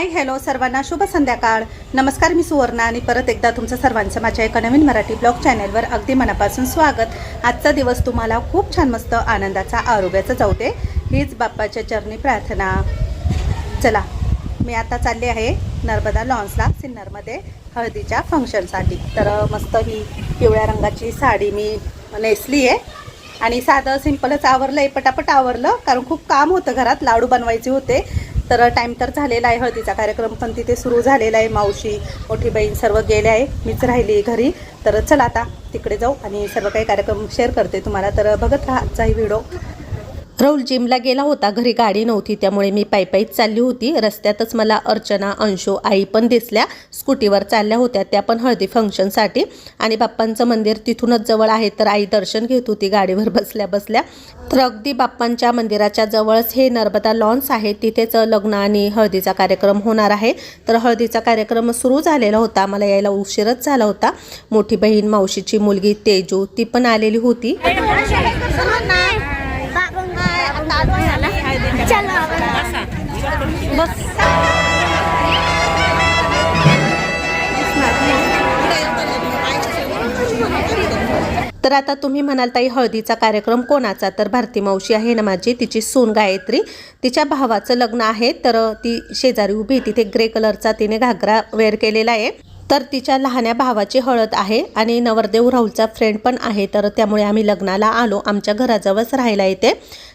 Hi hello सर्वांना शुभ संध्याकाळ. नमस्कार मी सुवर्णा आणि परत एकदा तुमचं सर्वांचं माझ्या एका नवीन मराठी ब्लॉग चॅनलवर अगदी मनापासून स्वागत. आजचा दिवस तुम्हाला खूप छान मस्त आनंदाचा आरोग्याचा जाऊ दे हीच बाप्पाच्या चरणी प्रार्थना. चला मी आता चालली आहे नर्मदा लॉन्सला सिन्नरमध्ये हळदीच्या फंक्शनसाठी. तर मस्त ही पिवळ्या रंगाची साडी मी नेसली आहे आणि साधं सिंपलच आवरलं आहे पटापट आवरलं कारण खूप काम होतं घरात लाडू बनवायचे होते. तर टाईम तर झालेला आहे हळदीचा कार्यक्रम पण तिथे सुरू झालेला आहे. मावशी मोठी बहीण सर्व गेले आहे. मीच राहिली घरी. तर चला आता तिकडे जाऊ आणि सर्व काही कार्यक्रम शेअर करते तुम्हाला. तर बघत राहा आजचाही व्हिडिओ राहुल जिमला गेला होता. घरी गाडी नव्हती त्यामुळे मी पायपाईत चालली होती. रस्त्यातच मला अर्चना अंशू आई पण दिसल्या. स्कूटीवर चालल्या होत्या. त्या पण हळदी फंक्शनसाठी. आणि बाप्पांचं मंदिर तिथूनच जवळ आहे तर आई दर्शन घेत होती गाडीवर बसल्या बसल्या. तर अगदी बाप्पांच्या मंदिराच्या जवळच हे नर्मदा लॉन्स आहे. तिथेच लग्न आणि हळदीचा कार्यक्रम होणार आहे. तर हळदीचा कार्यक्रम सुरू झालेला होता. मला यायला उशीरच झाला होता. मोठी बहीण मावशीची मुलगी तेजू ती पण आलेली होती. तर आता तुम्ही म्हणाल ताई हळदीचा कार्यक्रम कोणाचा? तर भारती मावशी आहे ना माझी तिची सून गायत्री. तिच्या भावाचं लग्न आहे तर ती शेजारी उभी तिथे ग्रे कलरचा तिने घागरा वेअर केलेला आहे. तर तिच्या लहान्या भावाची हळद आहे आणि नवरदेव राहुलचा फ्रेंड पण आहे. तर त्यामुळे आम्ही लग्नाला आलो. आमच्या घराजवळच राहायला येते.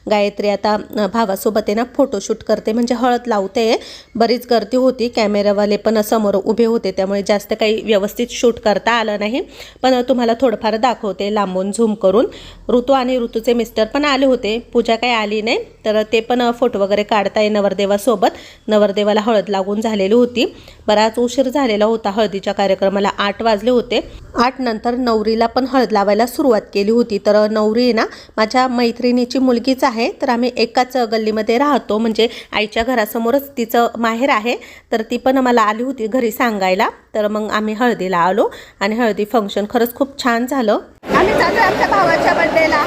गायत्री आता भावासोबत आहे ना फोटोशूट करते. म्हणजे हळद लावते. बरीच गर्दी होती. कॅमेरावाले पण समोर उभे होते. त्यामुळे जास्त काही व्यवस्थित शूट करता आलं नाही. पण तुम्हाला थोडंफार दाखवते. लांबून झूम करून. ऋतू आणि ऋतूचे मिस्टर पण आले होते. पूजा काही आली नाही. तर ते पण फोटो वगैरे काढताय नवरदेवासोबत. नवरदेवाला हळद लागून झालेली होती. बराच उशीर झालेला होता हळदीच्या कार्यक्रमाला आठ वाजले होते. आठ नंतर नवरीला पण हळद लावायला सुरुवात केली होती. तर नवरी आहे ना माझ्या मैत्रिणीची मुलगीच आहे. तर आम्ही एकाच गल्लीमध्ये राहतो. म्हणजे आईच्या घरासमोरच तिचं माहेर आहे. तर ती पण मला आली होती घरी सांगायला. तर मग आम्ही हळदीला आलो आणि हळदी फंक्शन खरंच खूप छान झालं. आम्ही चालू आमच्या भावाच्या बड्डेला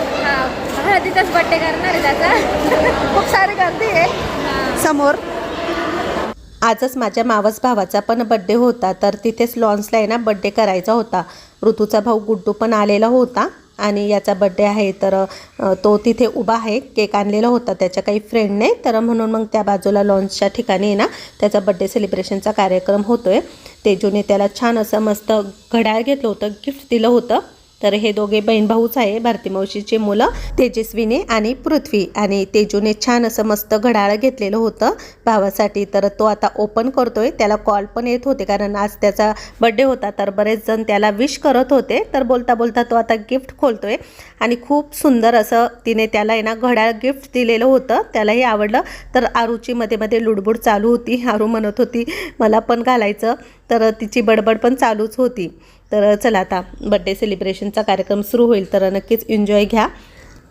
हळदीचाच बड्डे करणार आहे त्याचा. खूप सारी गर्दी आहे. समोर. आजच माझ्या मावस भावाचा पण बड्डे होता तर तिथेच लॉन्सला आहे ना बड्डे करायचा होता. ऋतूचा भाऊ गुड्डू पण आलेला होता आणि याचा बड्डे आहे तर तो तिथे उभा आहे. केक आणलेला होता त्याच्या काही फ्रेंडने तर म्हणून मग त्या बाजूला लॉन्सच्या ठिकाणी आहे ना त्याचा बड्डे सेलिब्रेशनचा कार्यक्रम होतो आहे तेजूने त्याला छान असं मस्त घड्याळ घेतलं होतं गिफ्ट दिलं होतं. तर हे दोघे बहीण भाऊच आहे भारती मावशीचे मुलं तेजस्वीने आणि पृथ्वी. आणि तेजूने छान असं मस्त घड्याळ घेतलेलं होतं भावासाठी. तर तो आता ओपन करतोय. त्याला कॉल पण येत होते कारण आज त्याचा बड्डे होता. तर बरेच जण त्याला विश करत होते. तर बोलता बोलता तो आता गिफ्ट खोलतोय. आणि खूप सुंदर असं तिने त्याला आहे ना घड्याळ गिफ्ट दिलेलं होतं. त्यालाही आवडलं. तर आरूची मध्ये मध्ये लुडबुड चालू होती. आरू म्हणत होती मला पण घालायचं. तर तिची बडबड पण चालूच होती. तर चला आता बड्डे सेलिब्रेशनचा कार्यक्रम सुरू होईल. तर नक्कीच एन्जॉय घ्या.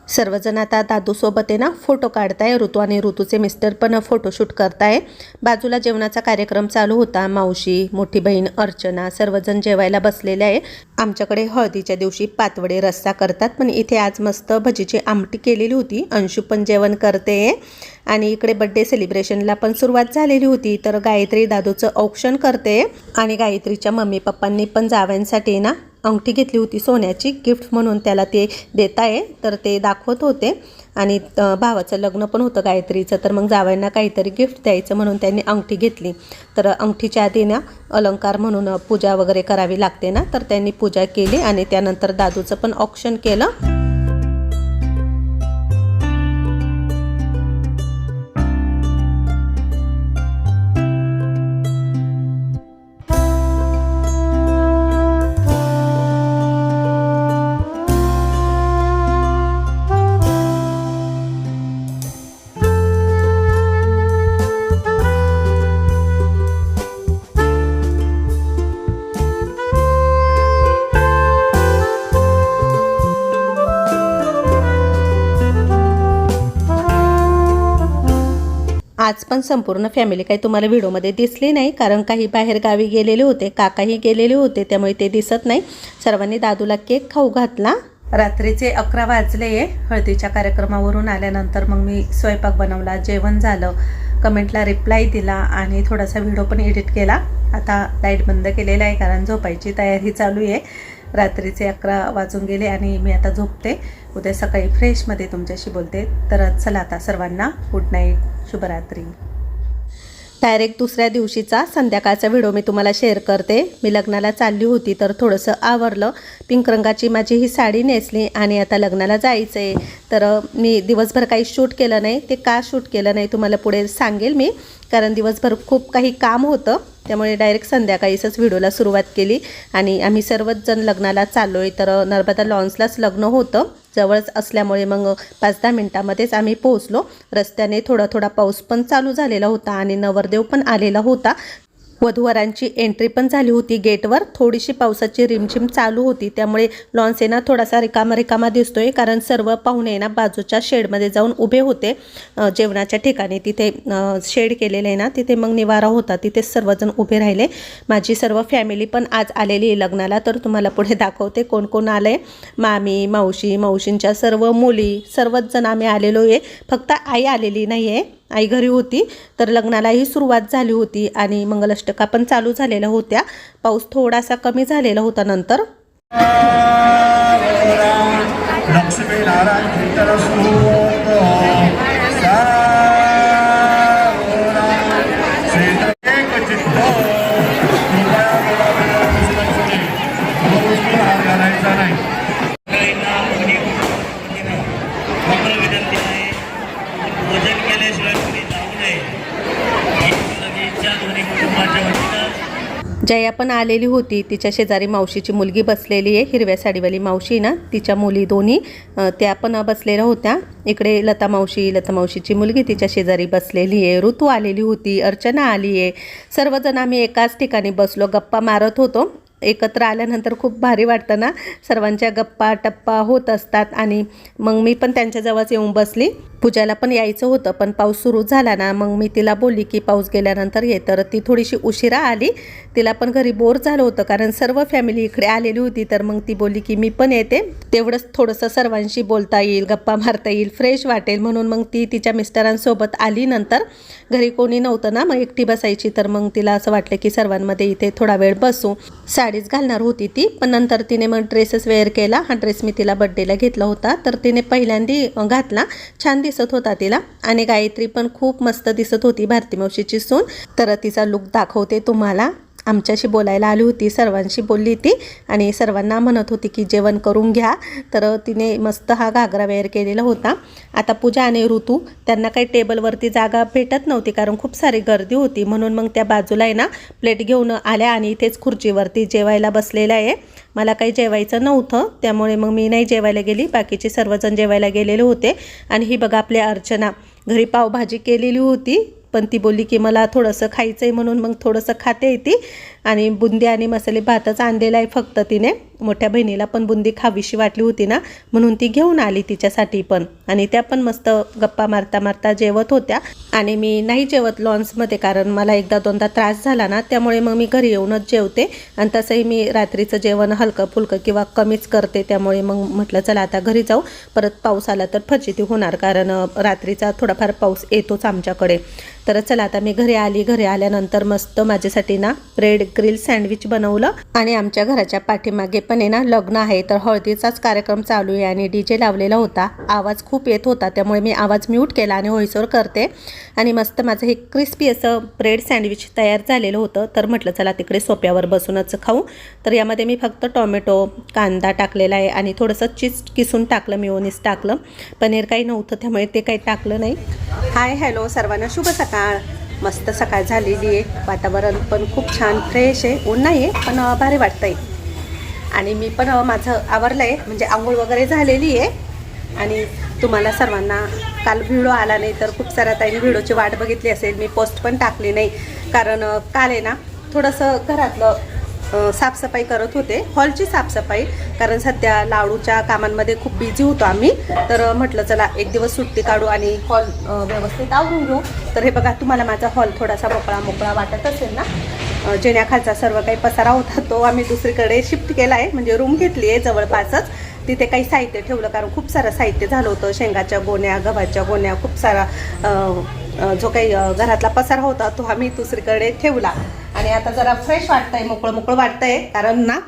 सर्वजण आता दादूसोबत आहे ना फोटो काढताय. ऋतू आणि ऋतूचे मिस्टर पण फोटोशूट करताय. बाजूला जेवणाचा कार्यक्रम चालू होता. मावशी मोठी बहीण अर्चना सर्वजण जेवायला बसलेले आहे. आमच्याकडे हळदीच्या दिवशी पातवडे रस्सा करतात. पण इथे आज मस्त भजीची आमटी केलेली होती. अंशू पण जेवण करते. आणि इकडे बड्डे सेलिब्रेशनला पण सुरुवात झालेली होती. तर गायत्री दादूचं औक्षण करते आणि गायत्रीच्या मम्मी पप्पांनी पण जावयांसाठी ना अंगठी घेतली होती सोन्याची गिफ्ट म्हणून त्याला ते देत आहे तर ते दाखवत होते. आणि भावाचं लग्न पण होतं गायत्रीचं. तर मग जावयांना काहीतरी गिफ्ट द्यायचं म्हणून त्यांनी अंगठी घेतली. तर अंगठीच्या आधी ना अलंकार म्हणून पूजा वगैरे करावी लागते ना. तर त्यांनी पूजा केली आणि त्यानंतर दादूचं पण ऑप्शन केलं. आज पण संपूर्ण फॅमिली काही तुम्हाला व्हिडिओमध्ये दिसली नाही कारण काही बाहेर गावी गेलेले होते काकाही गेलेले होते त्यामुळे ते दिसत नाही. सर्वांनी दादूला केक खाऊ घातला. रात्रीचे अकरा वाजले. हळदीच्या कार्यक्रमावरून आल्यानंतर मग मी स्वयंपाक बनवला जेवण झालं. कमेंटला रिप्लाय दिला आणि थोडासा व्हिडिओ पण एडिट केला. आता लाइट बंद केलेला आहे कारण झोपायची तयारी चालू आहे. रात्रीचे अकरा वाजून गेले आणि मी आता झोपते. उद्या सकाळी फ्रेशमध्ये तुमच्याशी बोलते. तर चला आता सर्वांना गुड नाईट शुभरात्री. डायरेक्ट दुसऱ्या दिवशीचा संध्याकाळचा व्हिडिओ मी तुम्हाला शेअर करते. मी लग्नाला चालली होती तर थोडंसं आवरलं. पिंक रंगाची माझी ही साडी नेसली आणि आता लग्नाला जायचं आहे तर मी दिवसभर काही शूट केलं नाही. ते का शूट केलं नाही तुम्हाला पुढे सांगेल मी. कारण दिवसभर खूप काही काम होतं. त्यामुळे डायरेक्ट संध्याकाळीच व्हिडिओला सुरुवात केली. आणि आम्ही सर्वच जण लग्नाला चाललो आहे तर नर्मदा लॉन्सलाच लग्न होतं. जवळच असल्यामुळे मग पाच दहा मिनटामध्येच आम्ही पोहोचलो. रस्त्याने थोडा थोडा पाऊस पण चालू झालेला होता आणि नवरदेव पण आलेला होता. वधूवरांची एंट्री पण झाली होती गेटवर. थोडीशी पावसाची रिमझिम चालू होती. त्यामुळे लॉन्स आहे ना थोडासा रिकामा रिकामा दिसतोय. कारण सर्व पाहुणे ना बाजूच्या शेडमध्ये जाऊन उभे होते. जेवणाच्या ठिकाणी. तिथे शेड केलेले आहे ना तिथे मग निवारा होता. तिथे सर्वजण उभे राहिले. माझी सर्व फॅमिली पण आज आलेली आहे लग्नाला. तर तुम्हाला पुढे दाखवते कोण कोण आलं आहे मामी मावशी मावशींच्या सर्व मुली सर्वच जण आम्ही आलेलो आहे. फक्त आई आलेली नाही आहे आई घरी होती तर लग्नालाही सुरुवात झाली होती आणि मंगलाष्टका पण चालू झालेल्या होत्या. पाऊस थोडासा कमी झालेला होता नंतर. जया पण आलेली होती. तिच्या शेजारी मावशीची मुलगी बसलेली आहे. हिरव्या साडीवाली मावशी ना? तिच्या मुली दोन्ही त्या पण बसलेल्या होत्या. इकडे लता मावशी लता मावशीची मुलगी तिच्या शेजारी बसलेली आहे. ऋतू आलेली होती अर्चना आली आहे. सर्वजण आम्ही एकाच ठिकाणी बसलो गप्पा मारत होतो. एकत्र आल्यानंतर खूप भारी वाटतं ना? सर्वांच्या गप्पा टप्पा होत असतात आणि मग मी पण त्यांच्याजवळच येऊन बसली. पूजाला पण यायचं होतं पण पाऊस सुरू झाला ना मग मी तिला बोलली की पाऊस गेल्यानंतर ये. तर ती थोडीशी उशिरा आली. तिला पण घरी बोर झालं होतं कारण सर्व फॅमिली इकडे आलेली होती. तर मग ती बोलली की मी पण येते. तेवढंच थोडंसं सर्वांशी बोलता येईल गप्पा मारता येईल फ्रेश वाटेल. म्हणून मग ती तिच्या मिस्टरांसोबत आली नंतर. घरी कोणी नव्हतं ना मग एकटी बसायची. तर मग तिला असं वाटलं की सर्वांमध्ये इथे थोडा वेळ बसू. साडीच घालणार होती ती पण नंतर तिने मग ड्रेसेस वेअर केला. हा ड्रेस मी तिला बड्डेला घेतला होता. तर तिने पहिल्यांदी घातला. छान दिसत होता तिला. आणि गायत्री पण खूप मस्त दिसत होती भारती मावशीची सून. तर तिचा लुक दाखवते तुम्हाला. आमच्याशी बोलायला आली होती सर्वांशी बोलली ती आणि सर्वांना म्हणत होती की जेवण करून घ्या. तर तिने मस्त हा घागरा वेअर केलेला होता. आता पूजा आणि ऋतू त्यांना काही टेबलवरती जागा भेटत नव्हती कारण खूप सारी गर्दी होती. म्हणून मग त्या बाजूला आहे ना प्लेट घेऊन आल्या आणि इथेच खुर्चीवरती जेवायला बसलेलं आहे. मला काही जेवायचं नव्हतं त्यामुळे मग मी नाही जेवायला गेली. बाकीचे सर्वजण जेवायला गेलेले होते. आणि ही बघा आपल्या अर्चना घरी पावभाजी केलेली होती. पण ती बोलली की मला थोडंसं खायचं आहे म्हणून मग थोडंसं खाते ती. आणि बुंदी आणि मसाले भातच आणलेला आहे फक्त तिने. मोठ्या बहिणीला पण बुंदी खावीशी वाटली होती ना म्हणून ती घेऊन आली तिच्यासाठी पण. आणि त्या पण मस्त गप्पा मारता मारता जेवत होत्या. आणि मी नाही जेवत लॉन्समध्ये कारण मला एकदा दोनदा त्रास झाला ना त्यामुळे मग मी घरी येऊनच जेवते. आणि तसंही मी रात्रीचं जेवण हलकं फुलकं किंवा कमीच करते त्यामुळे मग म्हटलं चला आता घरी जाऊ. परत पाऊस आला तर फजिती होणार कारण रात्रीचा थोडाफार पाऊस येतोच आमच्याकडे. तर चला आता मी घरी आली. घरी आल्यानंतर मस्त माझ्यासाठी ना ब्रेड ग्रिल सँडविच बनवलं आणि आमच्या घराच्या पाठीमागे पण आहे ना लग्न आहे. तर हळदीचाच कार्यक्रम चालू आहे आणि डी जे लावलेला होता. आवाज खूप येत होता त्यामुळे मी आवाज म्यूट केला आणि व्हॉइसवर करते. आणि मस्त माझं हे क्रिस्पी असं ब्रेड सँडविच तयार झालेलं होतं. तर म्हटलं चला तिकडे सोप्यावर बसूनच खाऊ. तर यामध्ये मी फक्त टोमॅटो कांदा टाकलेला आहे आणि थोडंसं चीज किसून टाकलं मिओनीस टाकलं. पनीर काही नव्हतं त्यामुळे ते काही टाकलं नाही. हाय हॅलो सर्वांना शुभ सकाळ. मस्त सकाळ झालेली आहे. वातावरण पण खूप छान फ्रेश आहे. ऊन नाही आहे पण भारी वाटतं आहे आणि मी पण माझं आवरलं आहे म्हणजे आंघोळ वगैरे झालेली आहे. आणि तुम्हाला सर्वांना काल व्हिडिओ आला नाही तर खूप साऱ्या ताईंनी व्हिडिओची वाट बघितली असेल. मी पोस्ट पण टाकली नाही. कारण काल आहे ना थोडंसं घरातलं साफसफाई करत होते. हॉलची साफसफाई कारण सध्या लाडूच्या कामांमध्ये खूप बिझी होतो आम्ही. तर म्हटलं चला एक दिवस सुट्टी काढू आणि हॉल व्यवस्थित आवरून घेऊ. तर हे बघा तुम्हाला माझा हॉल थोडासा मोकळा मोकळा वाटत असेल ना? जेण्याखालचा सर्व काही पसारा होता तो आम्ही दुसरीकडे शिफ्ट केला आहे. म्हणजे रूम घेतली आहे जवळपासच. तिथे काही साहित्य ठेवलं कारण खूप सारं साहित्य झालं होतं. शेंगाच्या गोण्या गव्हाच्या गोण्या खूप सारा जो काही घरातला पसारा होता तो आम्ही दुसरीकडे ठेवला. आणि आता जरा फ्रेश वाटतंय मोकळं मोकळं वाटतंय. कारण ना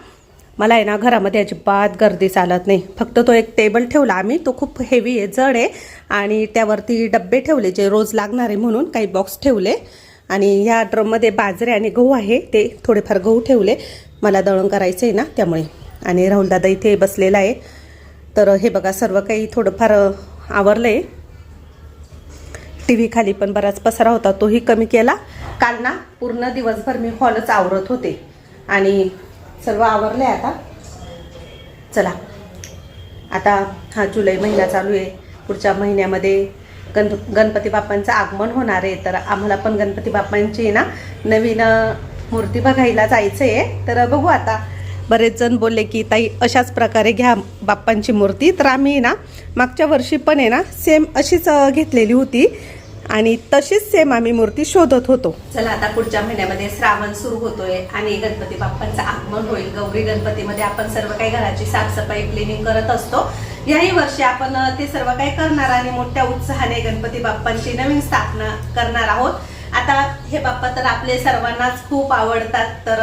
मला आहे ना घरामध्ये अजिबात गर्दी चालत नाही. फक्त तो एक टेबल ठेवला आम्ही. तो खूप हेवी आहे जड आहे. आणि त्यावरती डब्बे ठेवले जे रोज लागणारे म्हणून काही बॉक्स ठेवले. आणि ह्या ड्रममध्ये बाजरे आणि गहू आहे ते थोडेफार गहू ठेवले. मला दळण करायचं आहे ना त्यामुळे. आणि राहुलदादा इथे बसलेला आहे. तर हे बघा सर्व काही थोडंफार आवरलं आहे टी व्हीखाली पण बराच पसारा होता तोही कमी केला. काल ना पूर्ण दिवसभर मी हॉलच आवरत होते. आणि सर्व आवरले आता. चला. आता हा जुलै महिना चालू आहे. पुढच्या महिन्यामध्ये गण गणपती बाप्पांचं आगमन होणार आहे. तर आम्हाला पण गणपती बाप्पांची ना नवीन मूर्ती बघायला जायचं आहे तर बघू आता. बरेच जण बोलले की ताई अशाच प्रकारे घ्या बाप्पांची मूर्ती. तर आम्ही ना मागच्या वर्षी पण आहे ना सेम अशीच घेतलेली होती. आणि तशीच सेम आम्ही मूर्ती शोधत होतो. चला आता पुढच्या महिन्यामध्ये श्रावण सुरू होतोय आणि गणपती बाप्पांचं आगमन होईल. गौरी गणपतीमध्ये आपण सर्व काही घराची साफसफाई क्लिनिंग करत असतो. याही वर्षी आपण ते सर्व काही करणार आणि मोठ्या उत्साहाने गणपती बाप्पांची नवीन स्थापना करणार आहोत. आता हे बाप्पा तर आपले सर्वांनाच खूप आवडतात. तर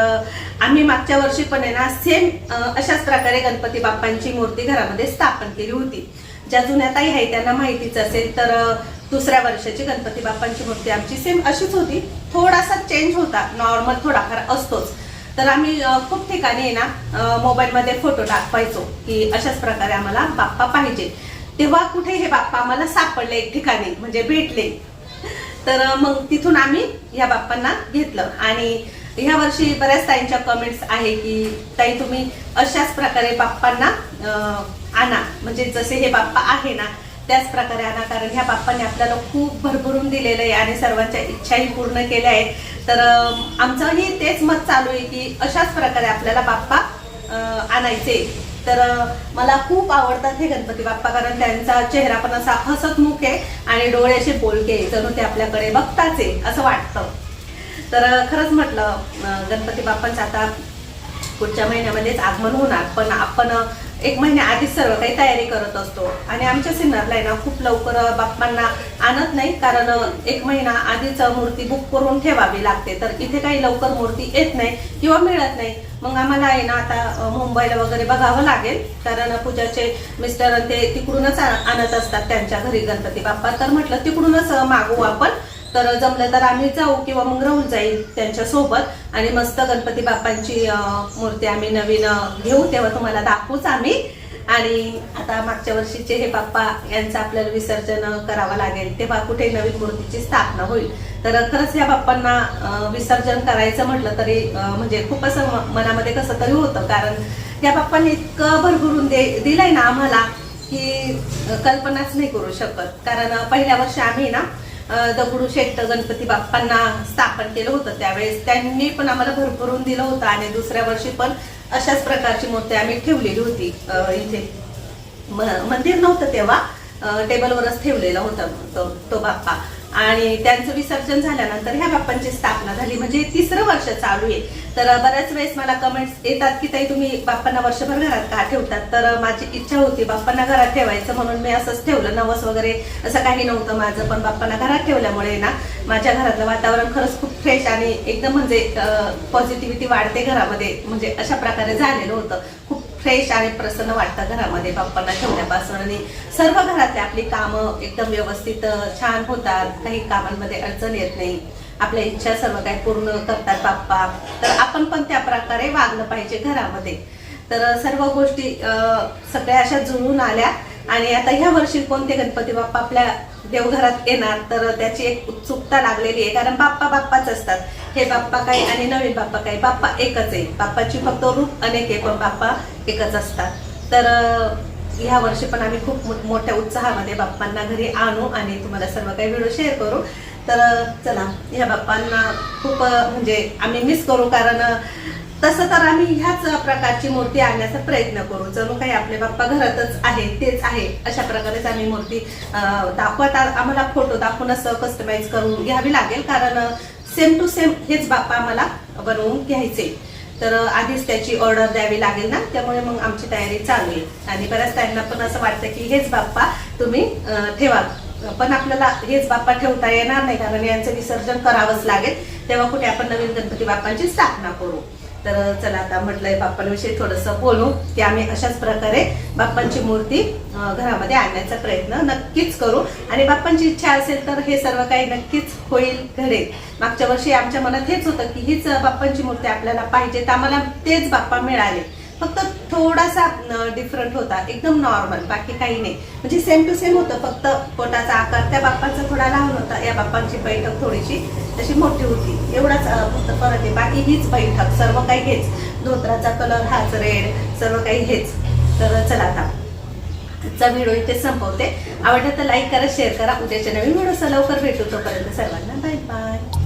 आम्ही मागच्या वर्षी पण आहे ना सेम अशाच प्रकारे गणपती बाप्पांची मूर्ती घरामध्ये स्थापन केली होती. ज्या जुन्या ताई आहे त्यांना माहितीच असेल तर दुसऱ्या वर्षाची गणपती बाप्पांची मूर्ती आमची सेम अशीच होती. थोडासा चेंज होता. नॉर्मल थोडाफार असतोच. तर आम्ही खूप ठिकाणी आहे ना मोबाईलमध्ये फोटो टाकवायचो की अशाच प्रकारे आम्हाला बाप्पा पाहिजे. तेव्हा कुठे हे बाप्पा आम्हाला सापडले एक ठिकाणी म्हणजे भेटले. तर मग तिथून आम्ही ह्या बाप्पांना घेतलं. आणि ह्या वर्षी बऱ्याच ताईंच्या कमेंट्स आहे की ताई तुम्ही अशाच प्रकारे बाप्पांना आणा. म्हणजे जसे हे बाप्पा आहे ना त्याच प्रकारे आणा कारण ह्या बाप्पांनी आपल्याला खूप भरभरून दिलेलं आहे आणि सर्वांच्या इच्छाही पूर्ण केल्या आहेत. तर आमचंही तेच मत चालू आहे की अशाच प्रकारे आपल्याला बाप्पा आणायचे तर मला खूप आवडतात हे गणपती बाप्पा कारण त्यांचा चेहरा पण असा हसतमुख आहे आणि डोळे असे बोलके जणू ते आपल्याकडे बघताच आहे असं वाटतं. तर खरंच म्हटलं गणपती बाप्पांचं आता पुढच्या महिन्यामध्येच आगमन होणार पण आपण एक महिन्या आधीच सर्व काही तयारी करत असतो. आणि आमच्या सिन्नरला आहे ना खूप लवकर बाप्पांना आणत नाही कारण एक महिना आधीच मूर्ती बुक करून ठेवावी लागते. तर इथे काही लवकर मूर्ती येत नाही किंवा मिळत नाही. मग आम्हाला आहे ना आता मुंबईला वगैरे बघावं लागेल. कारण पूजाचे मिस्टर ते तिकडूनच आणत असतात त्यांच्या घरी गणपती बाप्पा. तर म्हटलं तिकडूनच मागू मागवू आपण. तर जमलं तर आम्ही जाऊ किंवा मग राहुल जाईल त्यांच्यासोबत. आणि मस्त गणपती बाप्पांची मूर्ती आम्ही नवीन घेऊ तेव्हा तुम्हाला दाखवूच आम्ही. आणि आता मागच्या वर्षीचे हे बाप्पा यांचं आपल्याला विसर्जन करावं लागेल तेव्हा कुठे नवीन मूर्तीची स्थापना होईल. तर खरंच या बाप्पांना विसर्जन करायचं म्हटलं तरी म्हणजे खूप असं मनामध्ये कसं तरी होतं. कारण या बाप्पांनी इतकं भरभरून दे दिलंय ना आम्हाला की कल्पनाच नाही करू शकत. कारण पहिल्या वर्षी आम्ही ना दगडूशेठ दगडू गणपती बाप्पांना स्थापन केलं होतं त्यावेळेस. त्यांनी पण आम्हाला भरभरून दिलं होतं आणि दुसऱ्या वर्षी पण अशाच प्रकारची मूर्ती आम्ही ठेवलेली होती इथे. मंदिर नव्हतं तेव्हा टेबलवरच ठेवलेला होता तो तो बाप्पा. आणि त्यांचं विसर्जन झाल्यानंतर ह्या बाप्पांची स्थापना झाली. म्हणजे तिसरं वर्ष चालू आहे. तर बऱ्याच वेळेस मला कमेंट्स येतात की ताई तुम्ही बाप्पांना वर्षभर घरात का ठेवतात? तर माझी इच्छा होती बाप्पांना घरात ठेवायचं म्हणून मी असंच ठेवलं. नवस वगैरे असं काही नव्हतं माझं पण बाप्पांना घरात ठेवल्यामुळे ना माझ्या घरातलं वातावरण खरंच खूप फ्रेश आणि एकदम म्हणजे पॉझिटिव्हिटी वाढते घरामध्ये. म्हणजे अशा प्रकारे झालेलं होतं. खूप फ्रेश आणि प्रसन्न वाटतं घरामध्ये. बाप्पांना ठेवण्यापासून आणि सर्व घरातले आपली कामं एकदम व्यवस्थित छान होतात. काही कामांमध्ये अडचण येत नाही. आपल्या इच्छा सर्व काही पूर्ण करतात बाप्पा. तर आपण पण त्या प्रकारे वागलं पाहिजे घरामध्ये. तर सर्व गोष्टी सगळ्या अशा जुळून आल्या. आणि आता ह्या वर्षी कोणते गणपती बाप्पा आपल्या देवघरात येणार तर त्याची एक उत्सुकता लागलेली आहे. कारण बाप्पा बाप्पाच असतात. हे बाप्पा काय आणि नवीन बाप्पा काय? बाप्पा एकच आहे. बाप्पाची फक्त रूप अनेक आहे पण बाप्पा एकच असतात. तर ह्या वर्षी पण आम्ही खूप मोठ्या उत्साहामध्ये बाप्पांना घरी आणू आणि तुम्हाला सर्व काही व्हिडिओ शेअर करू. तर चला ह्या बाप्पांना खूप म्हणजे आम्ही मिस करू कारण तसं तर आम्ही ह्याच प्रकारची मूर्ती आणण्याचा प्रयत्न करू. जणू काही आपले बाप्पा घरातच आहे तेच आहे. अशा प्रकारेच आम्ही मूर्ती दाखवत आम्हाला फोटो दाखवूनच कस्टमाइज करून घ्यावी लागेल. कारण सेम टू सेम हेच बाप्पा आम्हाला बनवून घ्यायचे. तर आधीच त्याची ऑर्डर द्यावी लागेल ना? त्यामुळे मग आमची तयारी चालू आहे. आणि बऱ्याच त्यांना पण असं वाटतं की हेच बाप्पा तुम्ही ठेवा. पण आपल्याला हेच बाप्पा ठेवता येणार नाही. कारण यांचं विसर्जन करावंच लागेल. तेव्हा कुठे आपण नवीन गणपती बाप्पांची स्थापना करू. तर चला आता म्हटलंय बाप्पांविषयी थोडंसं बोलू. की आम्ही अशाच प्रकारे बाप्पांची मूर्ती घरामध्ये आणण्याचा प्रयत्न नक्कीच करू. आणि बाप्पांची इच्छा असेल तर हे सर्व काही नक्कीच होईल घडेल मागच्या वर्षी आमच्या मनात हेच होतं की हीच बाप्पांची मूर्ती आपल्याला पाहिजे तर आम्हाला तेच बाप्पा मिळाले. फक्त थोडासा डिफरंट होता. एकदम नॉर्मल बाकी काही नाही. म्हणजे सेम टू सेम होतं. फक्त पोटाचा आकार त्या बाप्पांचा थोडा लहान होता. या बाप्पांची बैठक थोडीशी तशी मोठी होती. एवढाच फक्त फरक आहे. बाकी हीच बैठक. सर्व काही हेच. धोत्राचा कलर हाच रेड सर्व काही हेच. तर चला आता. आजचा व्हिडिओ इथे संपवते. आवडलं तर लाईक करा शेअर करा. उद्याच्या नवीन व्हिडिओचा लवकर भेटू तोपर्यंत सर्वांना बाय बाय